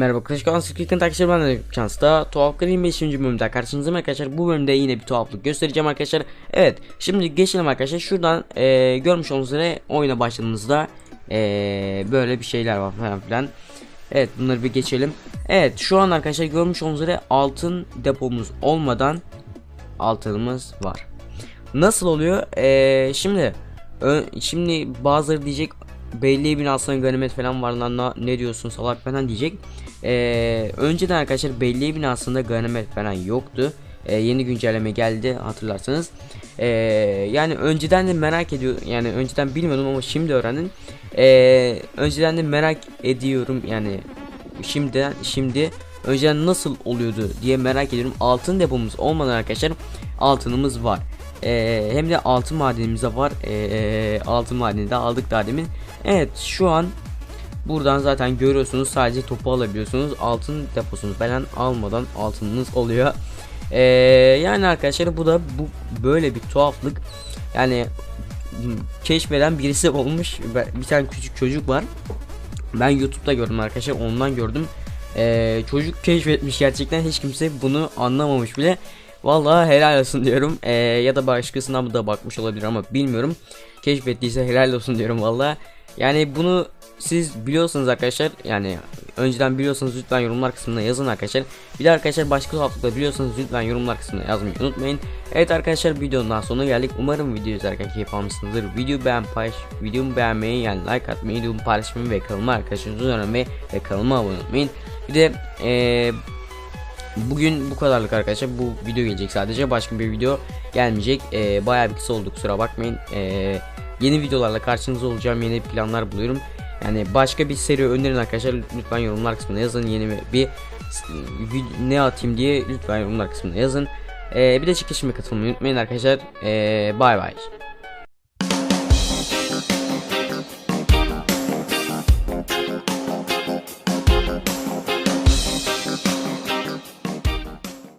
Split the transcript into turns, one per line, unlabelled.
Merhaba Clash Clans Script'in takipçileri ben de Chans'ta Tuhaflıkların 25. bölümde karşınızdayım arkadaşlar. Bu bölümde yine bir tuhaflık göstereceğim arkadaşlar. Evet şimdi geçelim arkadaşlar. Şuradan eee, görmüş olduğunuz üzere oyuna başladığımızda eee, böyle bir şeyler var falan filan. Evet bunları bir geçelim. Evet şu an arkadaşlar görmüş olduğunuz üzere altın depomuz olmadan altınımız var. Nasıl oluyor? Eee, şimdi şimdi bazıları diyecek belli bir aslan ganimet falan var lan ne diyorsun salak falan diyecek. Eee, önceden arkadaşlar belli bir aslında ganimet falan yoktu. Eee, yeni güncelleme geldi hatırlarsanız. Eee, yani önceden de merak ediyor yani önceden bilmiyordum ama şimdi öğrendim. Eee, önceden de merak ediyorum yani şimdiden şimdi önceden nasıl oluyordu diye merak ediyorum. Altın depomuz olmadan arkadaşlar altınımız var. Ee, hem de altın madenimiz de var. Ee, altın madeni de aldık daha demin. Evet şu an buradan zaten görüyorsunuz sadece topu alabiliyorsunuz. Altın deposunu falan almadan altınınız oluyor. Ee, yani arkadaşlar bu da bu böyle bir tuhaflık. Yani keşfeden birisi olmuş. Bir tane küçük çocuk var. Ben YouTube'da gördüm arkadaşlar ondan gördüm. Ee, çocuk keşfetmiş gerçekten hiç kimse bunu anlamamış bile. Vallahi helal olsun diyorum. Ee, ya da başkasına da bakmış olabilir ama bilmiyorum. Keşfettiyse helal olsun diyorum vallahi. Yani bunu siz biliyorsanız arkadaşlar yani önceden biliyorsanız lütfen yorumlar kısmına yazın arkadaşlar. Bir de arkadaşlar başka tuhaflıkla biliyorsanız lütfen yorumlar kısmına yazmayı unutmayın. Evet arkadaşlar videonun daha sonuna geldik. Umarım videoyu izlerken keyif almışsınızdır. Video beğen paylaş, videomu beğenmeyi yani like atmayı, videomu paylaşmayı ve kanalıma arkadaşlarınızı önermeyi ve kanalıma abone olmayı. Bir de eee Bugün bu kadarlık arkadaşlar. Bu video gelecek sadece. Başka bir video gelmeyecek. Ee, bayağı bir kısa oldu kusura bakmayın. Ee, yeni videolarla karşınızda olacağım. Yeni planlar buluyorum. Yani başka bir seri önerin arkadaşlar. Lütfen yorumlar kısmına yazın. Yeni bir, ne atayım diye lütfen yorumlar kısmına yazın. Ee, bir de çekişime katılmayı unutmayın arkadaşlar. Ee, bay bay.